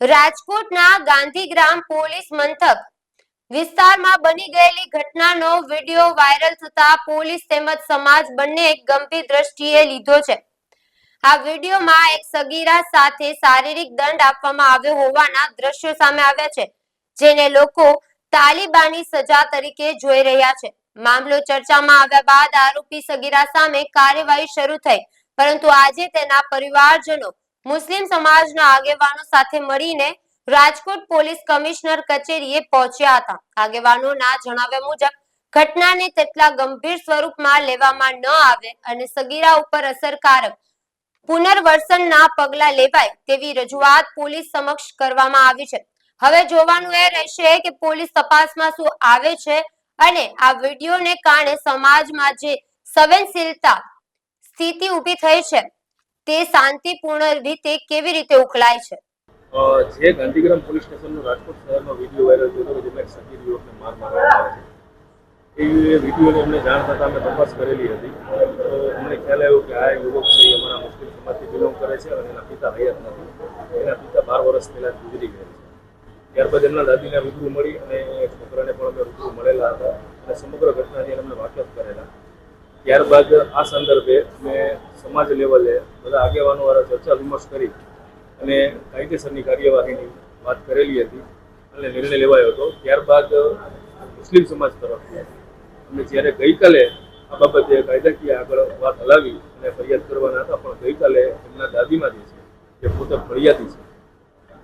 રાજકોટના ગાંધીગ્રામ પોલીસ મથક વિસ્તારમાં બની ગયેલી ઘટનાનો વીડિયો વાયરલ થતા પોલીસ તેમજ સમાજ બંને ગંભીર દ્રષ્ટિએ લીધો છે. આ વિડીયોમાં એક સગીરા સાથે શારીરિક દંડ આપવામાં આવ્યો હોવાના દ્રશ્યો સામે આવ્યા છે, જેને લોકો તાલિબાની સજા તરીકે જોઈ રહ્યા છે. મામલો ચર્ચામાં આવ્યા બાદ આરોપી સગીરા સામે કાર્યવાહી શરૂ થઈ, પરંતુ આજે તેના પરિવારજનો મુસ્લિમ સમાજના આગેવાનો સાથે મળીને રાજકોટ પોલીસ કમિશનર કચેરીએ પહોંચ્યા હતા. આગેવાનોના જણાવ્યા મુજબ, ઘટનાને તેટલા ગંભીર સ્વરૂપમાં લેવામાં ન આવે અને સગીરા ઉપર અસરકારક પુનર્વસનના પગલા લેવાય તેવી રજૂઆત પોલીસ સમક્ષ કરવામાં આવી છે. હવે જોવાનું એ રહેશે કે પોલીસ તપાસમાં શું આવે છે અને આ વિડીયોને કારણે સમાજમાં જે સંવેદનશીલતા સ્થિતિ ઊભી થઈ છે તે શાંતિપૂર્ણ રીતે કેવી રીતે ઉકલાય છે? જે ગાંધીગ્રામ પોલીસ સ્ટેશનનો રાજકોટ શહેરનો વીડિયો વાયરલ થયો હતો, જેમાં એક સગીર યુવકને માર મારવામાં આવે છે. એ વિડીયોની અમને જાણ થતાં અમે તપાસ કરેલી હતી. તો અમને ખ્યાલ આવ્યો કે આ યુવક છે એ અમારા મુસ્લિમ સમાજથી બિલોંગ કરે છે અને એના પિતા હયાત નથી. એના પિતા બાર વર્ષ પહેલા ગુજરી ગયા છે. ત્યારબાદ એમના દાદીને રૂબરૂ મળી અને છોકરાને પણ અમે રૂબરૂ મળેલા હતા અને સમગ્ર ઘટનાથી અમને વાકેફ કરેલા. ત્યારબાદ આ સંદર્ભે મેં સમાજ લેવલે બધા આગેવાનો વાળા ચર્ચા વિમર્શ કરી અને કાયદેસરની કાર્યવાહીની વાત કરેલી હતી અને નિર્ણય લેવાયો હતો. ત્યારબાદ મુસ્લિમ સમાજ તરફથી અને જ્યારે ગઈકાલે આ બાબતે કાયદાકીય આગળ વાત હલાવી અને ફરિયાદ કરવાના હતા, પણ ગઈકાલે એમના દાદીમાં જે છે જે પોતે ફરિયાદી છે.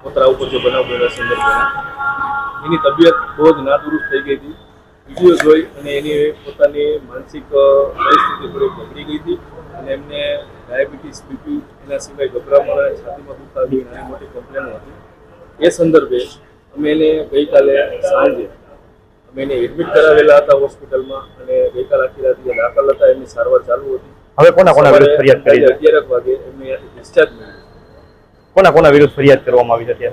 પોતરા ઉપર જે બનાવ બન્યો સંદર્ભે એની તબિયત બહુ જ નાદુરુસ્ત થઈ ગઈ હતી. વીડિયો જોઈ અને એની પોતાની માનસિક પરિસ્થિતિ થોડી બગડી ગઈ હતી અને એમને ડાયાબિટીસ બીપી એના સિવાય ગભરામણ અને છાતીમાં દુખાવી નાની મોટી કમ્પ્લેન હતી. એ સંદર્ભે અમે એને ગઈકાલે સાંજે અમે એને એડમિટ કરાવેલા હતા હોસ્પિટલમાં અને ગઈકાલ આખી રાત જે દાખલ હતા. એમની સારવાર ચાલુ હતી. હવે કોના કોના વિરુદ્ધ ફરિયાદ કરી અગિયાર વાગે એમને ડિસ્ચાર્જ મળ્યું. કોના કોના વિરુદ્ધ ફરિયાદ કરવામાં આવી હતી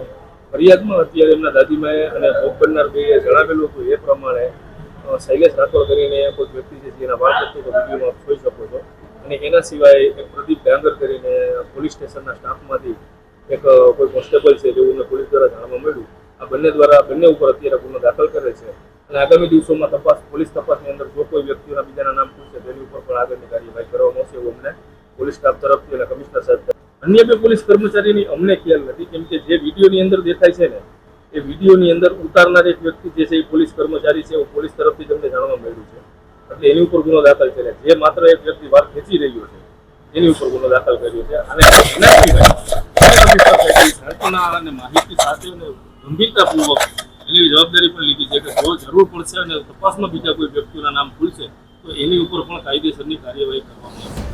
ફરિયાદમાં અત્યારે એમના દાદીમાએ અને ભોગ બનનાર બે જણાવેલું હતું એ પ્રમાણે શૈલેષ રાઠોડ કરીને કોઈ વ્યક્તિ છે જેના વાળ તો વિડીયોમાં જોઈ શકો છો. અને એના સિવાય એક પ્રદીપ ડાંગર કરીને પોલીસ સ્ટેશનના સ્ટાફમાંથી એક કોઈ કોન્સ્ટેબલ છે અમને પોલીસ દ્વારા જાણવા મળ્યું. આ બંને દ્વારા, બંને ઉપર અત્યારે ગુનો દાખલ કરે છે. અને આગામી દિવસોમાં તપાસ, પોલીસ તપાસની અંદર જો કોઈ વ્યક્તિઓના બીજાના નામ પૂછશે તેની ઉપર પણ આગળની કાર્યવાહી કરવામાં આવશે એવું અમને પોલીસ સ્ટાફ તરફથી અને કમિશનર સાહેબ. અન્ય બે પોલીસ કર્મચારીની અમને ખ્યાલ નથી, કેમ કે જે વિડીયોની અંદર દેખાય છે ને એ વિડીયોની અંદર ઉતારનાર એક વ્યક્તિ જે છે એ પોલીસ કર્મચારી છે, એવું પોલીસ તરફથી તમને જાણવા મળ્યું છે. એટલે એની ઉપર ગુનો દાખલ કર્યા જે માત્ર એક વ્યક્તિ વાર ખેંચી રહ્યો છે, એની ઉપર ગુનો દાખલ કર્યો છે. અને એના સિવાય અને માહિતી સાથે ગંભીરતાપૂર્વક એની જવાબદારી પણ લીધી છે કે જો જરૂર પડશે અને તપાસમાં બીજા કોઈ વ્યક્તિના નામ ખુલશે, તો એની ઉપર પણ કાયદેસરની કાર્યવાહી કરવામાં આવશે.